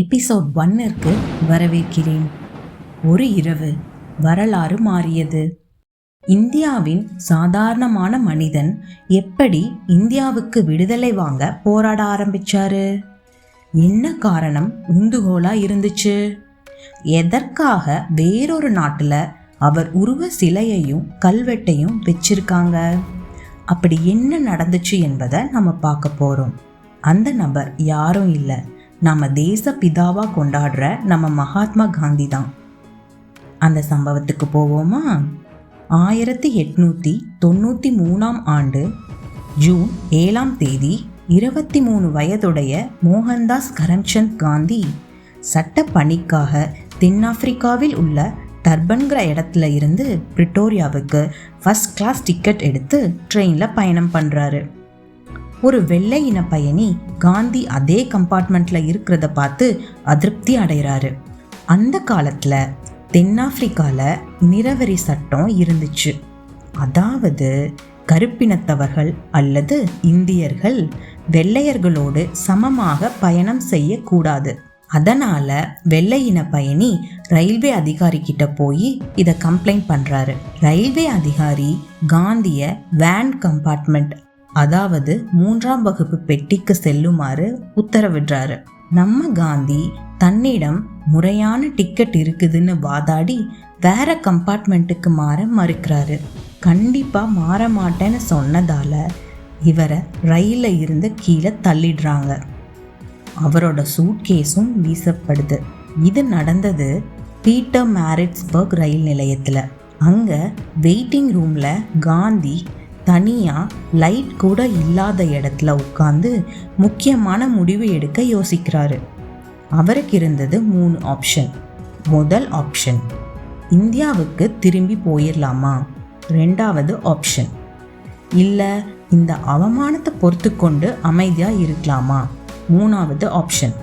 Episode ஒன்னிற்கு வரவேற்கிறேன். ஒரு இரவு வரலாறு மாறியது. இந்தியாவின் சாதாரணமான மனிதன் எப்படி இந்தியாவுக்கு விடுதலை வாங்க போராட ஆரம்பிச்சாரு? என்ன காரணம் உந்துகோலா இருந்துச்சு? எதற்காக வேறொரு நாட்டில் அவர் உருவ சிலையையும் கல்வெட்டையும் வச்சிருக்காங்க? அப்படி என்ன நடந்துச்சு என்பதை நம்ம பார்க்க போகிறோம் அந்த நபர் யாரும் இல்லை. நாம் தேச பிதாவாக கொண்டாடுற நம்ம மகாத்மா காந்தி தான் அந்த சம்பவத்துக்கு போவோமா? ஆயிரத்தி எட்நூற்றி தொண்ணூற்றி மூணாம் ஆண்டு ஜூன் ஏழாம் தேதி இருபத்தி மூணு வயதுடைய மோகன்தாஸ் கரம்சந்த் காந்தி சட்ட பணிக்காக தென்னாப்பிரிக்காவில் உள்ள டர்பன்கிற இடத்துல இருந்து பிரிட்டோரியாவுக்கு ஃபஸ்ட் கிளாஸ் டிக்கெட் எடுத்து ட்ரெயினில் பயணம் பண்ணுறாரு ஒரு வெள்ளை இன பயணி காந்தி அதே கம்பார்ட்மெண்ட்ல இருக்கிறத பார்த்து அதிருப்தி அடைகிறாரு அந்த காலத்தில் தென்னாப்பிரிக்கால நிறவரி சட்டம் இருந்துச்சு. அதாவது கருப்பினத்தவர்கள் அல்லது இந்தியர்கள் வெள்ளையர்களோடு சமமாக பயணம் செய்யக்கூடாது. அதனால வெள்ளையின பயணி ரயில்வே அதிகாரி கிட்ட போய் இதை கம்ப்ளைண்ட் பண்றாரு. ரயில்வே அதிகாரி காந்திய வேன் கம்பார்ட்மெண்ட் அதாவது மூன்றாம் வகுப்பு பெட்டிக்கு செல்லுமாறு உத்தரவிடுறாரு. நம்ம காந்தி தன்னிடம் முறையான டிக்கெட் இருக்குதுன்னு வாதாடி வேற கம்பார்ட்மெண்ட்டுக்கு மாற மறுக்கிறாரு. கண்டிப்பா மாற மாட்டேன்னு சொன்னதால இவரை ரயில இருந்து கீழே தள்ளிடுறாங்க. அவரோட சூட்கேஸும் வீசப்படுது. இது நடந்தது பீட்டர் மேரிட்ஸ்பர்க் ரயில் நிலையத்தில். அங்கே வெயிட்டிங் ரூமில் காந்தி தனியாக லைட் கூட இல்லாத இடத்துல உட்காந்து முக்கியமான முடிவு எடுக்க யோசிக்கிறாரு. அவருக்கு இருந்தது மூணு ஆப்ஷன் முதல் ஆப்ஷன் இந்தியாவுக்கு திரும்பி போயிடலாமா ரெண்டாவது ஆப்ஷன் இல்லை இந்த அவமானத்தை பொறுத்து கொண்டு அமைதியாக இருக்கலாமா? மூணாவது ஆப்ஷன்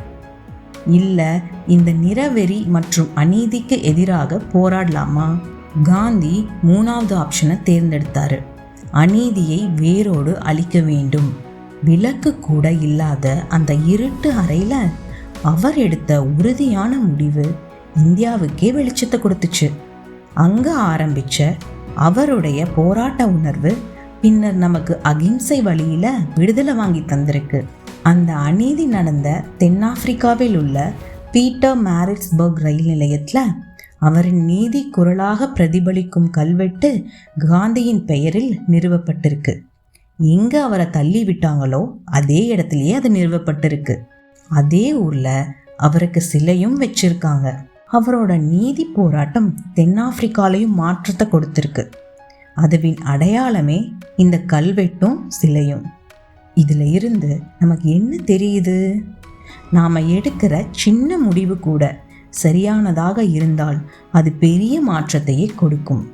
இல்லை இந்த நிறவெறி மற்றும் அநீதிக்கு எதிராக போராடலாமா? காந்தி மூணாவது ஆப்ஷனை தேர்ந்தெடுத்தாரு. அநீதியை வேரோடு அழிக்க வேண்டும். விளக்கு கூட இல்லாத அந்த இருட்டு அறையில் அவர் எடுத்த உறுதியான முடிவு இந்தியாவுக்கே வெளிச்சத்தை கொடுத்துச்சு. அங்கே ஆரம்பிச்ச அவருடைய போராட்ட உணர்வு பின்னர் நமக்கு அகிம்சை வழியில் விடுதலை வாங்கி தந்திருக்கு. அந்த அநீதி நடந்த தென்னாப்பிரிக்காவில் உள்ள பீட்டர் மேரிட்ஸ்பர்க் ரயில் நிலையத்தில் அவரின் நீதி குரலாக பிரதிபலிக்கும் கல்வெட்டு காந்தியின் பெயரில் நிறுவப்பட்டிருக்கு. எங்க அவரை தள்ளி விட்டாங்களோ அதே இடத்துலயே அது நிறுவப்பட்டிருக்கு. அதே ஊர்ல அவருக்கு சிலையும் வச்சிருக்காங்க. அவரோட நீதி போராட்டம் தென்னாப்பிரிக்காலையும் மாற்றத்தை கொடுத்திருக்கு. அதுவின் அடையாளமே இந்த கல்வெட்டும் சிலையும். இதில் இருந்து நமக்கு என்ன தெரியுது? நாம் எடுக்கிற சின்ன முடிவு கூட சரியானதாக இருந்தால் அது பெரிய மாற்றத்தையே கொடுக்கும்.